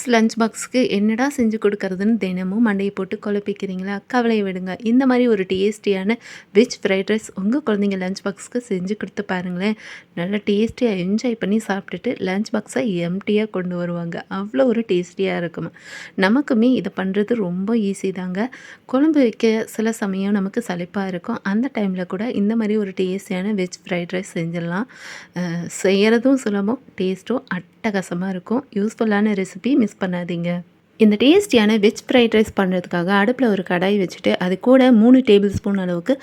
Kids lunch பாக்ஸ்க்கு என்னடா செஞ்சு கொடுக்கறதுன்னு தினமும் மண்டையை போட்டு குழப்பிக்கிறீங்களா? கவலையை விடுங்க. இந்த மாதிரி ஒரு டேஸ்டியான வெஜ் ஃப்ரைட் ரைஸ் உங்கள் குழந்தைங்க லஞ்ச் பாக்ஸுக்கு செஞ்சு கொடுத்து பாருங்களேன். நல்லா டேஸ்டியாக என்ஜாய் பண்ணி சாப்பிட்டுட்டு லஞ்ச் பாக்ஸை எம்டியாக கொண்டு வருவாங்க. அவ்வளோ ஒரு டேஸ்டியாக இருக்கும். நமக்குமே இதை பண்ணுறது ரொம்ப ஈஸி தாங்க. குழம்பு வைக்க சில சமயம் நமக்கு சளிப்பாக இருக்கும். அந்த டைமில் கூட இந்த மாதிரி ஒரு டேஸ்டியான வெஜ் ஃப்ரைட் ரைஸ் செஞ்சிடலாம். செய்கிறதும் சுலபம் டேஸ்ட்டும் அட்டகாசமாக இருக்கும். யூஸ்ஃபுல்லான ரெசிபி மிஸ் பண்ணாதீங்க. இந்த டேஸ்டியான வெஜ் ஃப்ரைட் ரைஸ் பண்ணுறதுக்காக அடுப்பில் ஒரு கடாய் வச்சுட்டு அது கூட மூணு டேபிள் ஸ்பூன் அளவுக்கு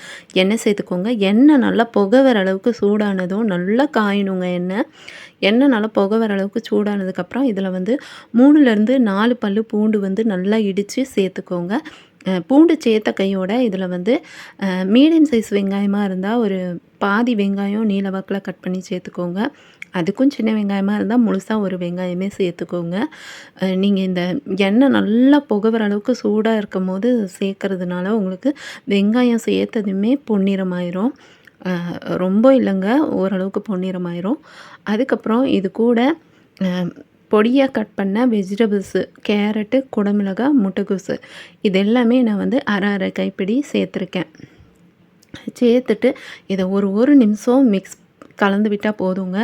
எண்ணெய் சேர்த்துக்கோங்க. எண்ணெய் நல்லா புகை வர அளவுக்கு சூடானதும் நல்லா காயணுங்க எண்ணெய். எண்ணெய் நல்லா புகை வர அளவுக்கு சூடானதுக்கப்புறம் இதில் வந்து மூணுலேருந்து நாலு பல் பூண்டு வந்து நல்லா இடித்து சேர்த்துக்கோங்க. பூண்டு சேர்த்த கையோட இதில் வந்து மீடியம் சைஸ் வெங்காயமாக இருந்தால் ஒரு பாதி வெங்காயம் நீல வாக்கில் கட் பண்ணி சேர்த்துக்கோங்க. அதுக்கும் சின்ன வெங்காயமாக இருந்தால் முழுசாக ஒரு வெங்காயமே சேர்த்துக்கோங்க. நீங்கள் இந்த எண்ணெய் நல்லா புகவர அளவுக்கு சூடாக இருக்கும் போது சேர்க்கறதுனால உங்களுக்கு வெங்காயம் சேர்த்ததுமே பொன்னிறமாயிரும். ரொம்ப இல்லைங்க ஓரளவுக்கு பொன்னிறமாயிரும். அதுக்கப்புறம் இது கூட பொடியாக கட் பண்ண வெஜிடபிள்ஸு கேரட்டு குடமிளகாய் முட்டைகோசு. இது எல்லாமே நான் வந்து அரை அரை கைப்பிடி சேர்த்துருக்கேன். சேர்த்துட்டு இதை ஒரு ஒரு நிமிஷம் மிக்ஸ் கலந்து விட்டால் போதுங்க.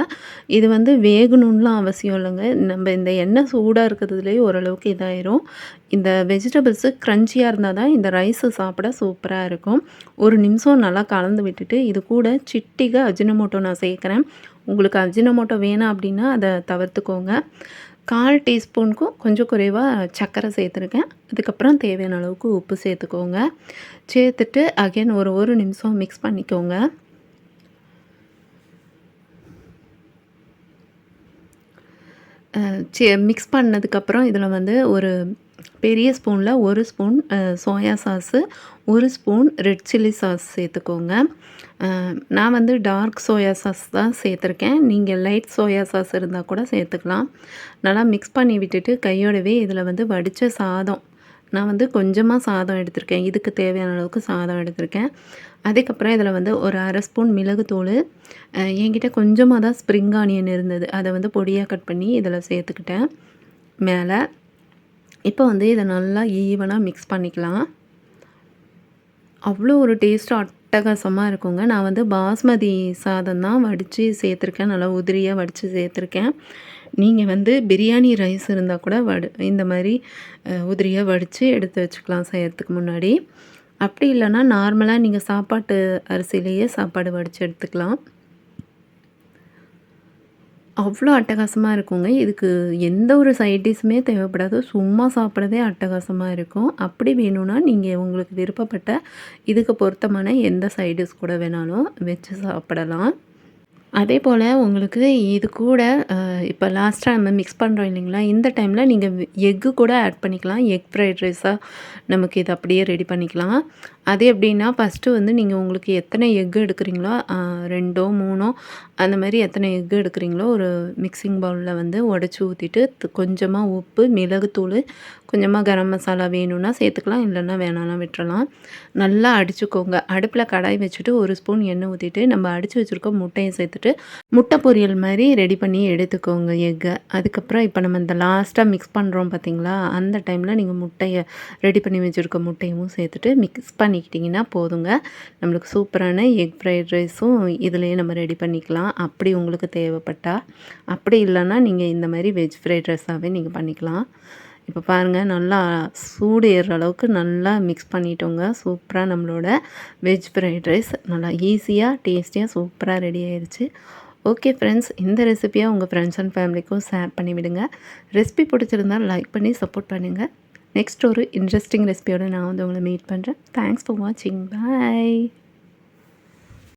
இது வந்து வேகணும்லாம் அவசியம் இல்லைங்க. நம்ம இந்த எண்ணெய் சூடாக இருக்கிறதுலேயே ஓரளவுக்கு இதாயிரும். இந்த வெஜிடபிள்ஸு க்ரன்ச்சியாக இருந்தால் தான் இந்த ரைஸு சாப்பிட சூப்பராக இருக்கும். ஒரு நிமிஷம் நல்லா கலந்து விட்டுட்டு இது கூட சிட்டிக அஜினமோட்டோ நான் சேர்க்குறேன். உங்களுக்கு அஜினமோட்டோ வேணாம் அப்படின்னா அதை தவிர்த்துக்கோங்க. கால் டீஸ்பூனுக்கும் கொஞ்சம் குறைவாக சர்க்கரை சேர்த்துருக்கேன். அதுக்கப்புறம் தேவையான அளவுக்கு உப்பு சேர்த்துக்கோங்க. சேர்த்துட்டு அகைன் ஒரு ஒரு நிமிஷம் மிக்ஸ் பண்ணிக்கோங்க. மிக்ஸ் பண்ணதுக்கப்புறம் இதில் வந்து ஒரு பெரிய ஸ்பூனில் ஒரு ஸ்பூன் சோயா சாஸு ஒரு ஸ்பூன் ரெட் சில்லி சாஸ் சேர்த்துக்கோங்க. நான் வந்து டார்க் சோயா சாஸ் தான் சேர்த்துருக்கேன். நீங்கள் லைட் சோயா சாஸ் இருந்தால் கூட சேர்த்துக்கலாம். நல்லா மிக்ஸ் பண்ணி விட்டுட்டு கையோடவே இதில் வந்து வடித்த சாதம் நான் வந்து கொஞ்சமாக சாதம் எடுத்திருக்கேன். இதுக்கு தேவையான அளவுக்கு சாதம் எடுத்திருக்கேன். அதுக்கப்புறம் இதில் வந்து ஒரு அரை ஸ்பூன் மிளகுத்தூள். என்கிட்ட கொஞ்சமாக தான் ஸ்ப்ரிங் ஆனியன் இருந்தது. அதை வந்து பொடியாக கட் பண்ணி இதில் சேர்த்துக்கிட்டேன். மேலே இப்போ வந்து இதை நல்லா ஈவனாக மிக்ஸ் பண்ணிக்கலாம். அவ்வளோ ஒரு டேஸ்ட்டு அட்டகாசமாக இருக்குங்க. நான் வந்து பாஸ்மதி சாதம் தான் வடித்து சேர்த்துருக்கேன். நல்லா உதிரியாக வடித்து சேர்த்துருக்கேன். நீங்கள் வந்து பிரியாணி ரைஸ் இருந்தால் கூட வடு இந்த மாதிரி உதிரியாக வடித்து எடுத்து வச்சுக்கலாம் செய்கிறதுக்கு முன்னாடி. அப்படி இல்லைன்னா நார்மலாக நீங்கள் சாப்பாட்டு அரிசியிலேயே சாப்பாடு வடித்து எடுத்துக்கலாம். அவ்வளோ அட்டகாசமாக இருக்குங்க. இதுக்கு எந்த ஒரு சைடிஷுமே தேவைப்படாது. சும்மா சாப்பிட்றதே அட்டகாசமாக இருக்கும். அப்படி வேணும்னா நீங்கள் உங்களுக்கு விருப்பப்பட்ட இதுக்கு பொருத்தமான எந்த சைடிஷ் கூட வேணாலும் வச்சு சாப்பிடலாம். அதே போல் உங்களுக்கு இது கூட இப்போ லாஸ்ட்டாக நம்ம மிக்ஸ் பண்ணுறோம் இல்லைங்களா? இந்த டைமில் நீங்கள் எக்கு கூட ஆட் பண்ணிக்கலாம். எக் ஃப்ரைட் ரைஸாக நமக்கு இது அப்படியே ரெடி பண்ணிக்கலாம். அது எப்படின்னா ஃபஸ்ட்டு வந்து நீங்கள் உங்களுக்கு எத்தனை எக்கு எடுக்கிறீங்களோ ரெண்டோ மூணோ அந்த மாதிரி எத்தனை எக்கு எடுக்கிறீங்களோ ஒரு மிக்சிங் பவுலில் வந்து உடச்சி ஊற்றிட்டு கொஞ்சமாக உப்பு மிளகுத்தூள் கொஞ்சமாக கரம் மசாலா வேணும்னா சேர்த்துக்கலாம். இல்லைன்னா வேணாலும் விட்டுறலாம். நல்லா அடிச்சுக்கோங்க. அடுப்பில் கடாய் வச்சுட்டு ஒரு ஸ்பூன் எண்ணெய் ஊற்றிட்டு நம்ம அடித்து வச்சுருக்க முட்டையை சேர்த்துட்டு முட்டை பொரியல் மாதிரி ரெடி பண்ணி எடுத்துக்கோங்க எக்கை. அதுக்கப்புறம் இப்போ நம்ம இந்த லாஸ்ட்டாக மிக்ஸ் பண்ணுறோம் பார்த்தீங்களா அந்த டைமில் நீங்கள் முட்டையை ரெடி பண்ணி வச்சுருக்க முட்டையும் சேர்த்துட்டு மிக்ஸ் பண்ணிக்கிட்டிங்கன்னா போதுங்க. நம்மளுக்கு சூப்பரான எக் ஃப்ரைட் ரைஸும் இதுலேயே நம்ம ரெடி பண்ணிக்கலாம். அப்படி உங்களுக்கு தேவைப்பட்டால் அப்படி இல்லைன்னா நீங்கள் இந்த மாதிரி வெஜ் ஃப்ரைட் ரைஸாகவே நீங்கள் பண்ணிக்கலாம். இப்போ பாருங்கள் நல்லா சூடு ஏறுற அளவுக்கு நல்லா மிக்ஸ் பண்ணிட்டோங்க. சூப்பராக நம்மளோட வெஜ் ஃப்ரைட் ரைஸ் நல்லா ஈஸியாக டேஸ்டியாக சூப்பராக ரெடி ஆயிடுச்சு ஓகே ஃப்ரெண்ட்ஸ் இந்த ரெசிப்பியை உங்கள் ஃப்ரெண்ட்ஸ் அண்ட் ஃபேமிலிக்கும் ஷேர் பண்ணிவிடுங்க. ரெசிபி பிடிச்சிருந்தால் லைக் பண்ணி சப்போர்ட் பண்ணுங்கள் நெக்ஸ்ட் ஒரு இன்ட்ரெஸ்டிங் ரெசிபியோடு நான் வந்து உங்களை மீட் பண்ணுறேன் தேங்க்ஸ் ஃபார் வாட்சிங் பாய்